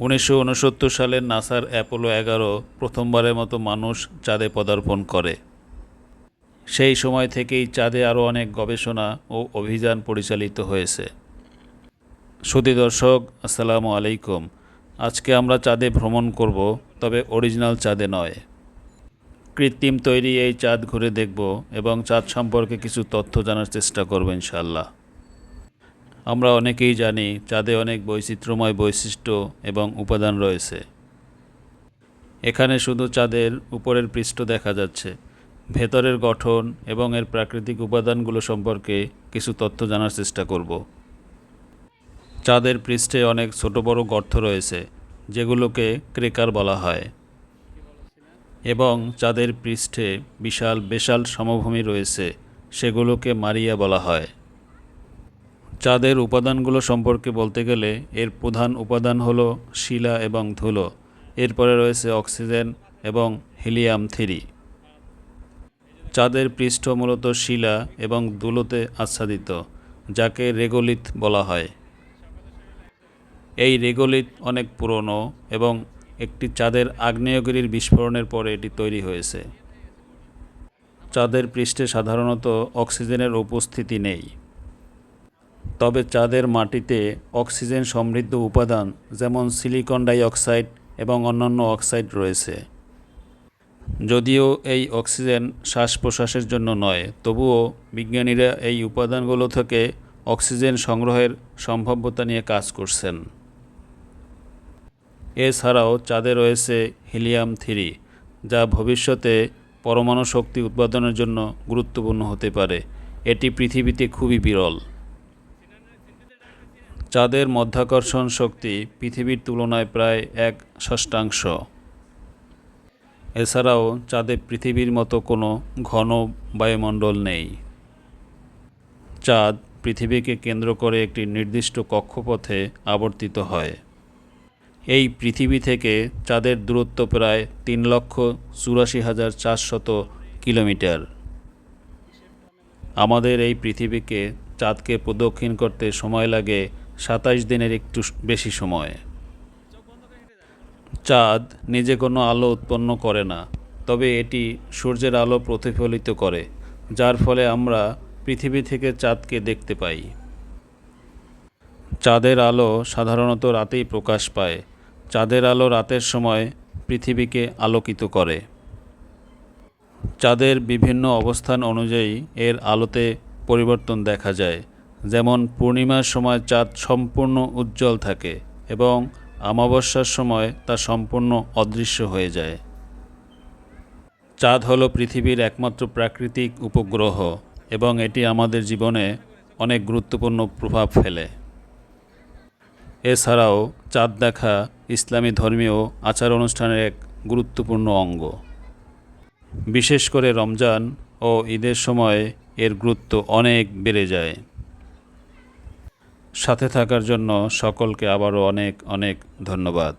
উনিশশো উনসত্তর সালের নাসার অ্যাপোলো এগারো প্রথমবারের মতো মানুষ চাঁদে পদার্পণ করে। সেই সময় থেকেই চাঁদে আরও অনেক গবেষণা ও অভিযান পরিচালিত হয়েছে। সুধী দর্শক, আসসালামু আলাইকুম। আজকে আমরা চাঁদে ভ্রমণ করব, তবে অরিজিনাল চাঁদে নয়। কৃত্রিম তৈরি এই চাঁদ ঘুরে দেখব এবং চাঁদ সম্পর্কে কিছু তথ্য জানার চেষ্টা করব ইনশাল্লাহ আমরা অনেকেই জানি চাঁদে অনেক বৈচিত্র্যময় বৈশিষ্ট্য এবং উপাদান রয়েছে। এখানে শুধু চাঁদের উপরের পৃষ্ঠ দেখা যাচ্ছে। ভেতরের গঠন এবং এর প্রাকৃতিক উপাদানগুলো সম্পর্কে কিছু তথ্য জানার চেষ্টা করব। চাঁদের পৃষ্ঠে অনেক ছোট বড় গর্ত রয়েছে, যেগুলোকে ক্রেকার বলা হয়। এবং চাঁদের পৃষ্ঠে বিশাল বেশাল সমভূমি রয়েছে, সেগুলোকে মারিয়া বলা হয়। চাঁদের উপাদানগুলো সম্পর্কে বলতে গেলে এর প্রধান উপাদান হলো শিলা এবং ধুলো। এরপরে রয়েছে অক্সিজেন এবং হিলিয়াম থ্রি। চাঁদের পৃষ্ঠ মূলত শিলা এবং ধুলোতে আচ্ছাদিত, যাকে রেগোলিথ বলা হয়। এই রেগোলিথ অনেক পুরনো এবং একটি চাঁদের আগ্নেয়গিরির বিস্ফোরণের পরে এটি তৈরি হয়েছে। চাঁদের পৃষ্ঠে সাধারণত অক্সিজেনের উপস্থিতি নেই। তবে চাঁদের মাটিতে অক্সিজেন সমৃদ্ধ উপাদান যেমন সিলিকন ডাই অক্সাইড এবং অন্যান্য অক্সাইড রয়েছে। যদিও এই অক্সিজেন শ্বাস প্রশ্বাসের জন্য নয়, তবুও বিজ্ঞানীরা এই উপাদানগুলো থেকে অক্সিজেন সংগ্রহের সম্ভাব্যতা নিয়ে কাজ করছেন। এছাড়াও চাঁদে রয়েছে হিলিয়াম থ্রি, যা ভবিষ্যতে পরমাণু শক্তি উৎপাদনের জন্য গুরুত্বপূর্ণ হতে পারে। এটি পৃথিবীতে খুবই বিরল। চাঁদের মধ্যাকর্ষণ শক্তি পৃথিবীর তুলনায় প্রায় এক ষষ্ঠাংশ এছাড়াও চাঁদে পৃথিবীর মতো কোনো ঘন বায়ুমণ্ডল নেই। চাঁদ পৃথিবীকে কেন্দ্র করে একটি নির্দিষ্ট কক্ষপথে আবর্তিত হয়। এই পৃথিবী থেকে চাঁদের দূরত্ব প্রায় তিন লক্ষ চুরাশি হাজার চারশত কিলোমিটার। আমাদের এই পৃথিবীকে চাঁদকে প্রদক্ষিণ করতে সময় লাগে সাতাইশ দিনের একটু বেশি সময়। চাঁদ নিজে কোনো আলো উৎপন্ন করে না, তবে এটি সূর্যের আলো প্রতিফলিত করে, যার ফলে আমরা পৃথিবী থেকে চাঁদকে দেখতে পাই। চাঁদের আলো সাধারণত রাতেই প্রকাশ পায়, চাঁদের আলো রাতের সময় পৃথিবীকে আলোকিত করে। চাঁদের বিভিন্ন অবস্থান অনুযায়ী এর আলোতে পরিবর্তন দেখা যায়। যেমন পূর্ণিমার সময় চাঁদ সম্পূর্ণ উজ্জ্বল থাকে এবং অমাবস্যার সময় তা সম্পূর্ণ অদৃশ্য হয়ে যায়। চাঁদ হলো পৃথিবীর একমাত্র প্রাকৃতিক উপগ্রহ এবং এটি আমাদের জীবনে অনেক গুরুত্বপূর্ণ প্রভাব ফেলে। এছাড়াও, চাঁদ দেখা ইসলামী ধর্মীয় আচার অনুষ্ঠানের এক গুরুত্বপূর্ণ অঙ্গ। বিশেষ করে রমজান ও ঈদের সময় এর গুরুত্ব অনেক বেড়ে যায়। সাথে থাকার জন্য সকলকে আবারও অনেক অনেক ধন্যবাদ।